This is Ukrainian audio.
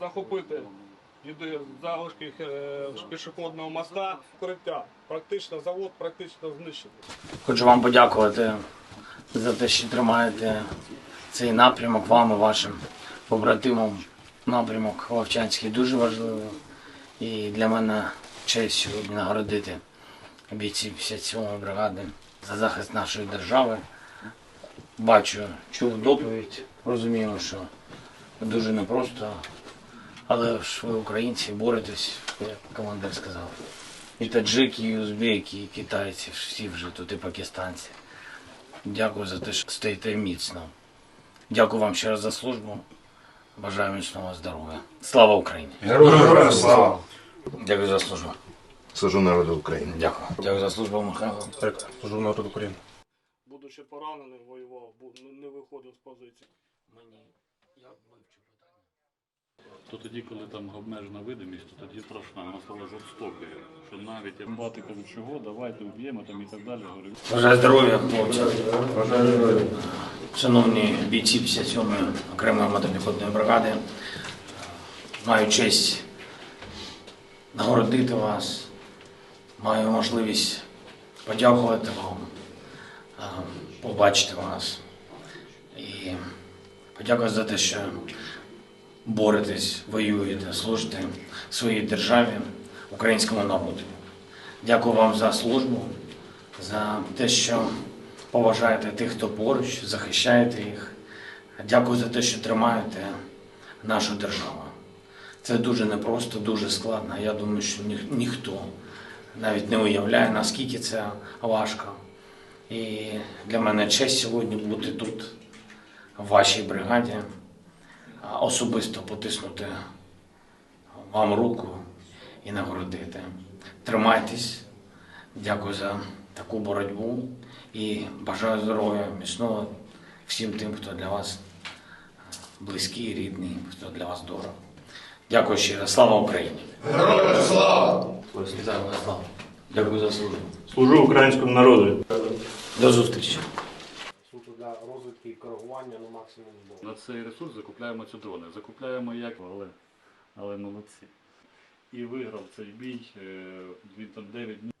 захопити єди- залишки е, пішохідного моста, укриття. Практично завод практично знищений. Хочу вам подякувати за те, що тримаєте цей напрямок вам і вашим побратимам. Напрямок Вовчанський дуже важливий. І для мене честь сьогодні нагородити бійців 57-ї бригади за захист нашої держави. Бачу, чув доповідь, розумію, що дуже непросто, але ж ви українці боретесь, як командир сказав. І таджики, і узбеки, і китайці, всі вже тут, і пакистанці. Дякую за те, що стоїте міцно. Дякую вам ще раз за службу. Бажаю міцного здоров'я. Слава Україні! Героям слава! Дякую за службу. Служу народу України. Дякую. Дякую за службу, Михайло. Так, служу народу України. Будучи пораненим, воював, бу- не- виходив з позиції. Мені я питання. То тоді, коли там обмежена видимість, то тоді страшна, вона стала жорстокою. Що навіть як бати кажуть, чого, давайте вб'ємо там і так далі. Бажаю здоров'я, хлопці. Шановні бійці 57-ї окремої мотопіхотної бригади, маю честь нагородити вас, маю можливість подякувати вам, побачити вас і подякувати за те, що боретесь, воюєте, служите своїй державі, українському народу. Дякую вам за службу, за те, що поважаєте тих, хто поруч, захищаєте їх. Дякую за те, що тримаєте нашу державу. Це дуже непросто, дуже складно. Я думаю, що ніх- ніхто навіть не уявляє, наскільки це важко. І для мене честь сьогодні бути тут, в вашій бригаді, особисто потиснути вам руку і нагородити. Тримайтесь. Дякую за таку боротьбу і бажаю здоров'я, міцного всім тим, хто для вас близький, рідний, хто для вас дорого. Дякую ще раз. Слава Україні! Героям слава. Дякую за службу. Служу українському народу. До зустрічі. Для розвитку і коригування на максимум збору. на цей ресурс закупляємо ці дрони. Закупляємо як, але, але молодці. І виграв цей бій, е, він там 9 днів.